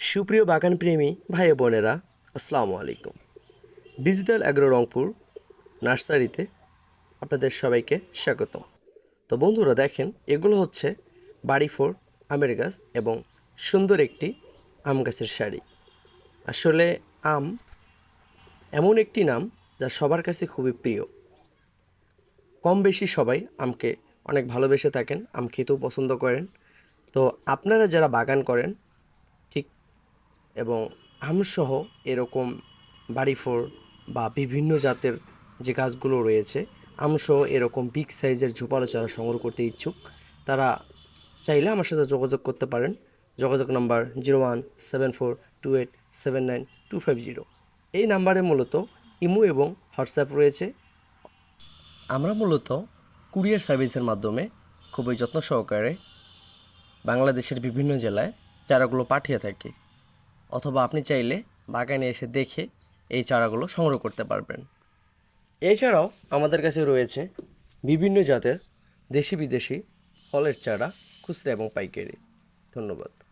সুপ্রিয় বাগানপ্রেমী ভাই বোনেরা, আসসালামু আলাইকুম। ডিজিটাল অ্যাগ্রো রংপুর নার্সারিতে আপনাদের সবাইকে স্বাগতম। তো বন্ধুরা দেখেন, এগুলো হচ্ছে বাড়ি ফোর, আমের গাছ এবং সুন্দর একটি আম গাছের শাড়ি। আসলে আম এমন একটি নাম যা সবার কাছে খুবই প্রিয়। কম বেশি সবাই আমকে অনেক ভালোবেসে থাকেন, আম খেতেও পছন্দ করেন। তো আপনারা যারা বাগান করেন এবং আমসহ এরকম বাড়ি ফোর বা বিভিন্ন জাতের যে গাছগুলো রয়েছে, আমসহ এরকম বিগ সাইজের ঝোপালো চারা সংগ্রহ করতে ইচ্ছুক। তারা চাইলে আমার সাথে যোগাযোগ করতে পারেন। যোগাযোগ number zero one seven four two eight seven nine two five zero. এই নাম্বারে মূলত ইমো এবং হোয়াটসঅ্যাপ রয়েছে। আমরা মূলত কুরিয়ার সার্ভিসের মাধ্যমে খুবই যত্ন সহকারে বাংলাদেশের বিভিন্ন জেলায় চারাগুলো পাঠিয়ে থাকি। অথবা আপনি চাইলে বাগানে এসে দেখে এই চারাগুলো সংগ্রহ করতে পারবেন। এছাড়াও আমাদের কাছে রয়েছে বিভিন্ন জাতের দেশি বিদেশি ফলের চারা, খুচরা এবং পাইকারি। ধন্যবাদ।